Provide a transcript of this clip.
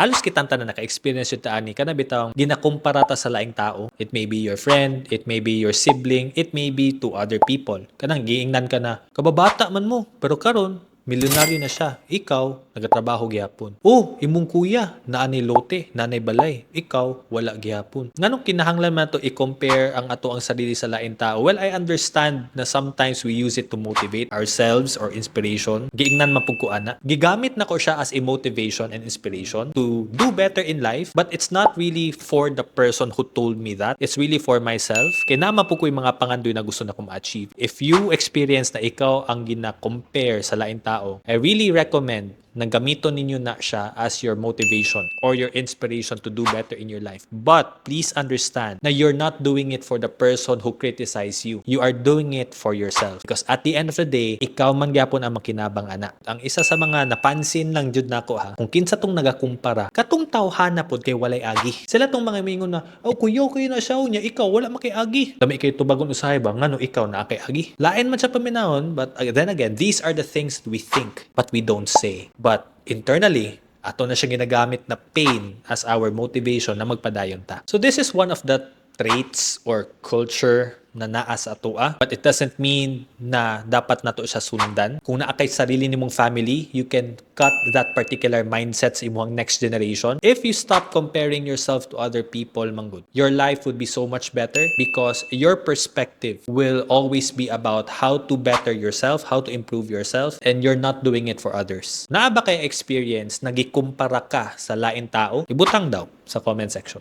Halos kitanta na naka-experience yung taani ka na bitawang ginakumpara ta sa laing tao. It may be your friend, it may be your sibling, it may be to other people. Kanang giingnan ka na, kababata man mo, pero karon milyonaryo na siya. Ikaw, nagatrabaho gihapon. Oh, imong kuya, naanay lote, naanay balay. Ikaw, wala gihapon. Nganong kinahanglan man to i-compare ang ato ang sarili sa lain tao? Well, I understand na sometimes we use it to motivate ourselves or inspiration. Giingnan mapug ko ana. Gigamit na ko siya as a motivation and inspiration to do better in life, but it's not really for the person who told me that. It's really for myself. Kaya naman po ko yung mga pangandoy na gusto na ko ma-achieve. If you experience na ikaw ang gina-compare sa lain tao, I really recommend na gamiton ninyo na siya as your motivation or your inspiration to do better in your life. But please understand na you're not doing it for the person who criticize you. You are doing it for yourself. Because at the end of the day, ikaw man gyapon ang makinabang ana. Ang isa sa mga napansin lang jud nako ha, kung kinsa tong nagakumpara, katong tawhana pod kay walay agi. Sila tong mga mingon na, oh kuyo kayo na siya niya, ikaw wala makay agi. Dami kay tubagon usahay ba ngano ikaw na kay agi. Lain man sa paminahon, but then again, these are the things that we think but we don't say. But internally, ato na siya ginagamit na pain as our motivation na magpadayon ta. So this is one of the traits or culture na naa sa atoa. But it doesn't mean na dapat nato siya sundan. Kung naa kay sarili nimong family, you can cut that particular mindset sa imong next generation. If you stop comparing yourself to other people, manggod, your life would be so much better because your perspective will always be about how to better yourself, how to improve yourself, and you're not doing it for others. Naa ba kay experience nagikumpara ka sa lain tao? Ibutang daw sa comment section.